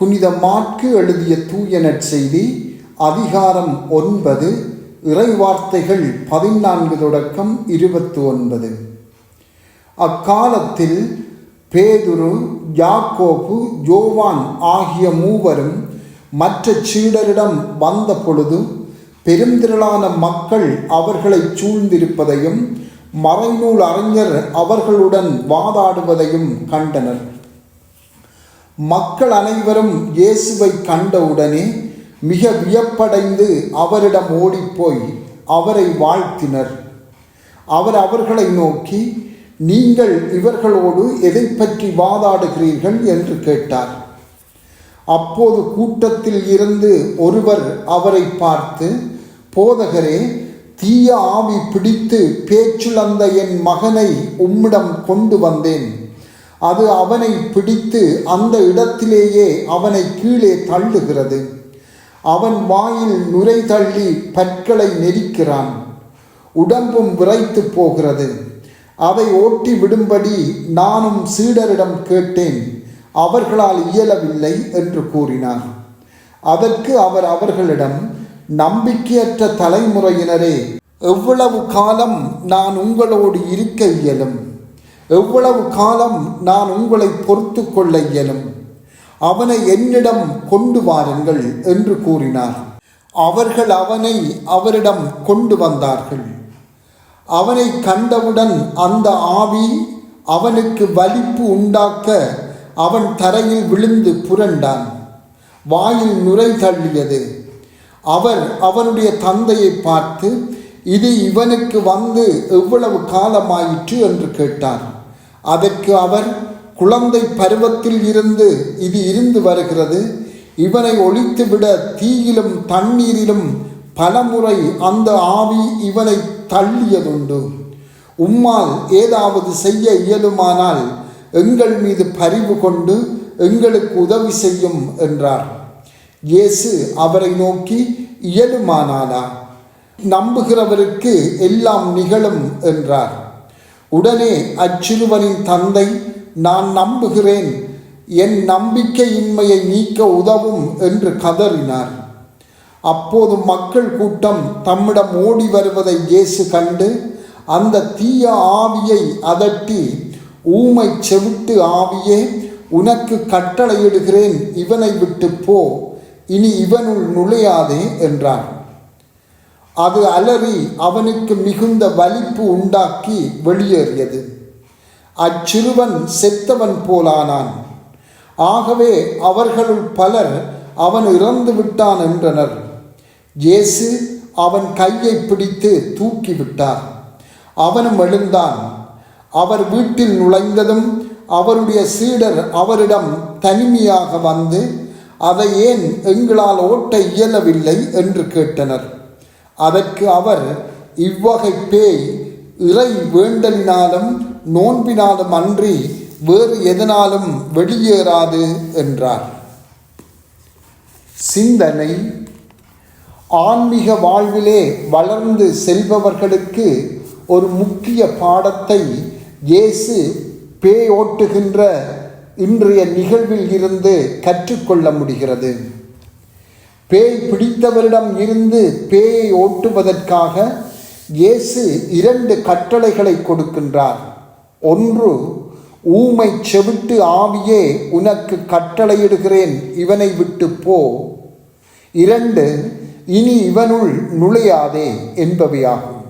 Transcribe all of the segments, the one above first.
புனித மாற்கு எழுதிய தூய நற்செய்தி அதிகாரம் ஒன்பது இறைவார்த்தைகள் பதினான்கு தொடக்கம் இருபத்தி ஒன்பது. அக்காலத்தில் பேதுரு யாக்கோபு ஜோவான் ஆகிய மூவரும் மற்ற சீடரிடம் வந்த பொழுது பெருந்திரளான மக்கள் அவர்களை சூழ்ந்திருப்பதையும் மறைநூல் அறிஞர் அவர்களுடன் வாதாடுவதையும் கண்டனர். மக்கள் அனைவரும் இயேசுவை கண்டவுடனே மிக வியப்படைந்து அவரிடம் ஓடிப்போய் அவரை வாழ்த்தினர். அவர் அவர்களை நோக்கி நீங்கள் இவர்களோடு எதை பற்றி வாதாடுகிறீர்கள்? என்று கேட்டார். அப்போது கூட்டத்தில் இருந்து ஒருவர் அவரை பார்த்து போதகரே தீய ஆவி பிடித்து பேச்சுளந்த என் மகனை உம்மிடம் கொண்டு வந்தேன். அது அவனை பிடித்து அந்த இடத்திலேயே அவனை கீழே தள்ளுகிறது. அவன் வாயில் நுரை தள்ளி பற்களை நெரிக்கிறான். உடம்பும் விரைத்து போகிறது. அதை ஓட்டி விடும்படி நானும் சீடரிடம் கேட்டேன். அவர்களால் இயலவில்லை என்று கூறினார் அதற்கு அவர் அவர்களிடம் நம்பிக்கையற்ற தலைமுறையினரே எவ்வளவு காலம் நான் உங்களோடு இருக்க இயலும்? எவ்வளவு காலம் நான் உங்களை பொறுத்து கொள்ள இயலும்? அவனை என்னிடம் கொண்டு வாருங்கள் என்று கூறினார். அவர்கள் அவனை அவரிடம் கொண்டு வந்தார்கள். அவனை கண்டவுடன் அந்த ஆவி அவனுக்கு வலிப்பு உண்டாக்க அவன் தரையில் விழுந்து புரண்டான். வாயில் நுரை தள்ளியது. அவர் அவனுடைய தந்தையை பார்த்து இது இவனுக்கு வந்து எவ்வளவு காலமாயிற்று? என்று கேட்டார். அதற்கு அவர் குழந்தை பருவத்தில் இருந்து இது இருந்து வருகிறது. இவனை ஒழித்துவிட தீயிலும் தண்ணீரிலும் பலமுறை அந்த ஆவி இவனை தள்ளியதுண்டு. உம்மால் ஏதாவது செய்ய இயலுமானால் எங்கள் மீது பரிவு கொண்டு எங்களுக்கு உதவி செய்யும் என்றார். இயேசு அவரை நோக்கி இயலுமானாலா நம்புகிறவருக்கு எல்லாம் நிகழும் என்றார். உடனே அச்சிறுவனின் தந்தை நான் நம்புகிறேன். என் நம்பிக்கையின்மையை நீக்க உதவும் என்று கதறினார். அப்போது மக்கள் கூட்டம் தம்மிடம் ஓடி வருவதை இயேசு கண்டு அந்த தீய ஆவியை அதட்டி ஊமை செவிட்டு ஆவியே உனக்கு கட்டளையிடுகிறேன். இவனை விட்டு போ. இனி இவனுள் நுழையாதே என்றார். அது அலறி அவனுக்கு மிகுந்த வலிப்பு உண்டாக்கி வெளியேறியது. அச்சிறுவன் செத்தவன் போலானான். ஆகவே அவர்களுள் பலர் அவன் இறந்து விட்டான் என்றனர். இயேசு அவன் கையை பிடித்து தூக்கிவிட்டார் அவனும் எழுந்தான். அவர் வீட்டில் நுழைந்ததும் அவருடைய சீடர் அவரிடம் தனிமையாக வந்து அதை ஏன் எங்களால் ஓட்ட இயலவில்லை? என்று கேட்டனர். அதற்கு அவர் இவ்வகை பேய் இறை வேண்டலினாலும் நோன்பினாலும் அன்றி வேறு எதனாலும் வெளியேறாது என்றார். சிந்தனை. ஆன்மீக வாழ்விலே வளர்ந்து செல்பவர்களுக்கு ஒரு முக்கிய பாடத்தை இயேசு பேய் ஓட்டுகின்ற இன்றைய நிகழ்வில் இருந்து கற்றுக்கொள்ள முடிகிறது. பேய் பிடித்தவரிடம் இருந்து பேயை ஓட்டுவதற்காக இயேசு இரண்டு கட்டளைகளை கொடுக்கின்றார். ஒன்று ஊமை செவிட்டு ஆவியே உனக்கு கட்டளையிடுகிறேன் இவனை விட்டு போ. இரண்டு இனி இவனுள் நுழையாதே என்பவையாகும்.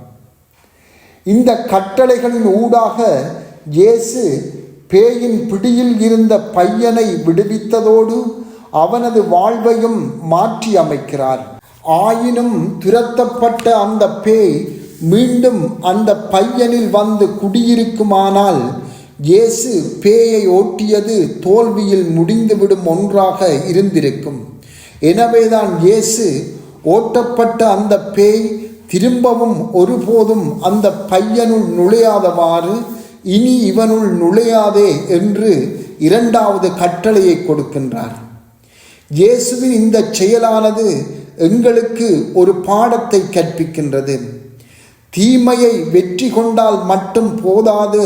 இந்த கட்டளைகளின் ஊடாக இயேசு பேயின் பிடியில் இருந்த பையனை விடுவித்ததோடு அவனது வாழ்வையும் மாற்றி அமைக்கிறார். ஆயினும் துரத்தப்பட்ட அந்த பேய் மீண்டும் அந்த பையனில் வந்து குடியிருக்குமானால் இயேசு பேயை ஓட்டியது தோல்வியில் முடிந்துவிடும் ஒன்றாக இருந்திருக்கும். எனவேதான் இயேசு ஓட்டப்பட்ட அந்த பேய் திரும்பவும் ஒருபோதும் அந்த பையனுள் நுழையாதவாறு இனி இவனுள் நுழையாதே என்று இரண்டாவது கட்டளையை கொடுக்கின்றார். இயேசுவின் இந்த செயலானது எங்களுக்கு ஒரு பாடத்தை கற்பிக்கின்றது. தீமையை வெற்றி கொண்டால் மட்டும் போதாது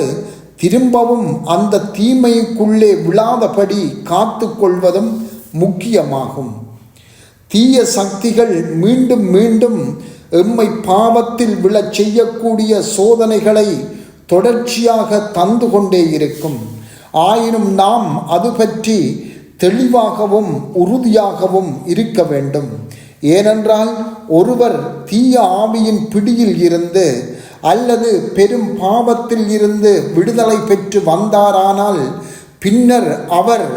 திரும்பவும் அந்த தீமைக்குள்ளே விழாதபடி காத்து கொள்வதும் முக்கியமாகும். தீய சக்திகள் மீண்டும் மீண்டும் எம்மை பாவத்தில் விழச் செய்யக்கூடிய சோதனைகளை தொடர்ச்சியாக தந்து கொண்டே இருக்கும். ஆயினும் நாம் அது பற்றி தெளிவாகவும் உறுதியாகவும் இருக்க வேண்டும். ஏனென்றால் ஒருவர் தீய ஆவியின் பிடியில் இருந்து அல்லது பெரும் பாவத்தில் இருந்து விடுதலை பெற்று வந்தாரானால் பின்னர் அவர்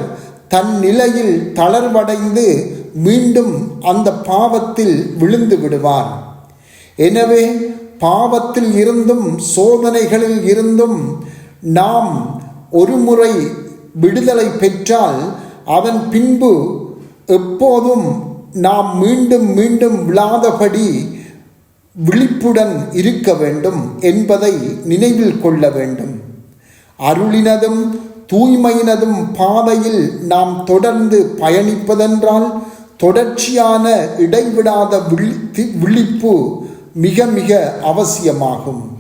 தன் நிலையில் தளர்வடைந்து மீண்டும் அந்த பாவத்தில் விழுந்து விடுவார். எனவே பாவத்தில் இருந்தும் சோதனைகளில் இருந்தும் நாம் ஒரு முறை விடுதலை பெற்றால் அதன் பின்பு எப்போதும் நாம் மீண்டும் மீண்டும் விழாதபடி விழிப்புடன் இருக்க வேண்டும் என்பதை நினைவில் கொள்ள வேண்டும். அருளினதும் தூய்மையினதும் பாதையில் நாம் தொடர்ந்து பயணிப்பதென்றால் தொடர்ச்சியான இடைவிடாத விழி விழிப்பு மிக மிக அவசியமாகும்.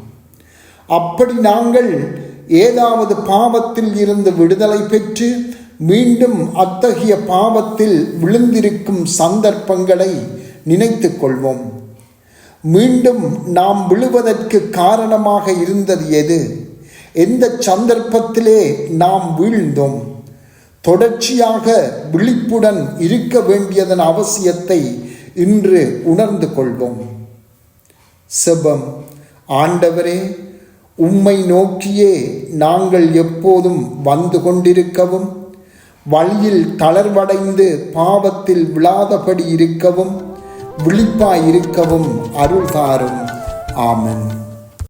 அப்படி நாங்கள் ஏதாவது பாவத்தில் இருந்து விடுதலை பெற்று மீண்டும் அத்தகைய பாவத்தில் விழுந்திருக்கும் சந்தர்ப்பங்களை நினைத்து கொள்வோம். மீண்டும் நாம் விழுவதற்கு காரணமாக இருந்தது எது? எந்த சந்தர்ப்பத்திலே நாம் வீழ்ந்தோம்? தொடர்ச்சியாக விழிப்புடன் இருக்க வேண்டியதன் அவசியத்தை இன்று உணர்ந்து கொள்வோம். செபம். ஆண்டவரே உம்மை நோக்கியே நாங்கள் எப்போதும் வந்து கொண்டிருக்கவும் வழியில் தளர்வடைந்து பாவத்தில் விழாதபடி இருக்கவும் விழிப்பாயிருக்கவும் அருள்தாரும். ஆமன்.